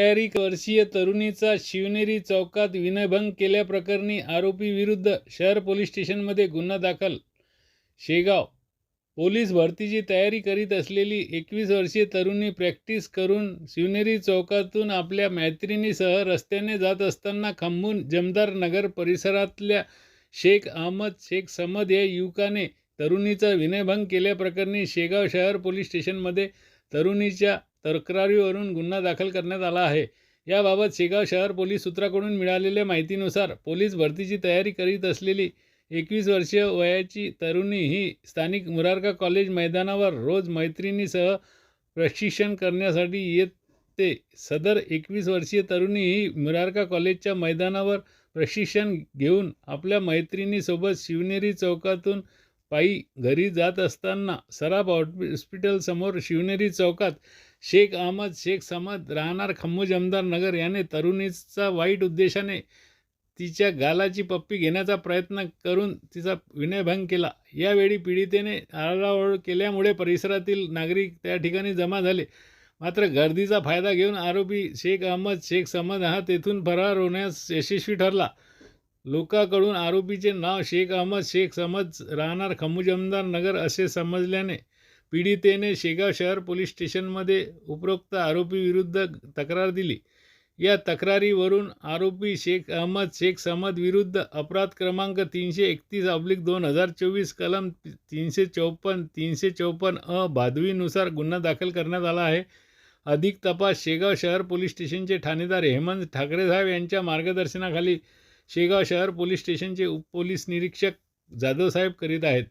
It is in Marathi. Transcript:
एक वर्षीय तरुणीचा शिवनेरी चौकात विनयभंग केल्याप्रकरणी आरोपी विरुद्ध शहर पोलीस स्टेशनमध्ये गुन्हा दाखल. शेगाव. पोलीस भरतीची तयारी करीत असलेली एकवीस वर्षीय तरुणी प्रॅक्टिस करून शिवनेरी चौकातून आपल्या मैत्रिणीसह रस्त्याने जात असताना खंबून जमदार नगर परिसरातल्या शेख अहमद शेख समद या युवकाने तरुणीचा विनयभंग केल्याप्रकरणी शेगाव शहर पोलीस स्टेशनमध्ये तरुणीच्या तक्रारीवरून गुन्हा दाखल करण्यात आला आहे. याबाबत शेगाव शहर पोलीस सूत्राकडून मिळालेल्या माहितीनुसार पोलीस भरतीची तयारी करीत असलेली एकवीस वर्षीय वयाची तरुणी ही स्थानिक मुरारका कॉलेज मैदानावर रोज मैत्रिणीसह प्रशिक्षण करण्यासाठी येते. सदर एकवीस वर्षीय तरुणी ही मुरारका कॉलेजच्या मैदानावर प्रशिक्षण घेऊन आपल्या मैत्रिणीसोबत शिवनेरी चौकातून पायी घरी जात असताना सराफ हॉस्पिटलसमोर शिवनेरी चौकात शेख अहमद शेख समद राहणार खम्मूज अमदार नगर. याने तरुणीचा वाईट उद्देशाने तिच्या गालाची पप्पी घेण्याचा प्रयत्न करून तिचा विनयभंग केला. यावेळी पीडितेने आरडाओरड केल्यामुळे परिसरातील नागरिक त्या ठिकाणी जमा झाले. मात्र गर्दीचा फायदा घेऊन आरोपी शेख अहमद शेख समद हा तेथून फरार होण्यास यशस्वी ठरला. लोकांकडून आरोपीचे नाव शेख अहमद शेख समद राहणार खमू अमदार नगर असे समजल्याने पीडितेने शेगाव शहर पोलीस स्टेशनमध्ये उपरोक्त आरोपीविरुद्ध तक्रार दिली. या तक्रारीवरून आरोपी शेख अहमद शेख समद विरुद्ध अपराध क्रमांक तीनशे एकतीस अब्लिक दोन हजार चोवीस कलम तीनशे चौपन्न तीनशे चौपन्न अ भादवीनुसार गुन्हा दाखल करण्यात आला आहे. अधिक तपास शेगाव शहर पोलीस स्टेशनचे ठाणेदार हेमंत ठाकरे साहेब यांच्या मार्गदर्शनाखाली शेगाव शहर पोलीस स्टेशनचे उपपोलीस निरीक्षक जाधव साहेब करीत आहेत.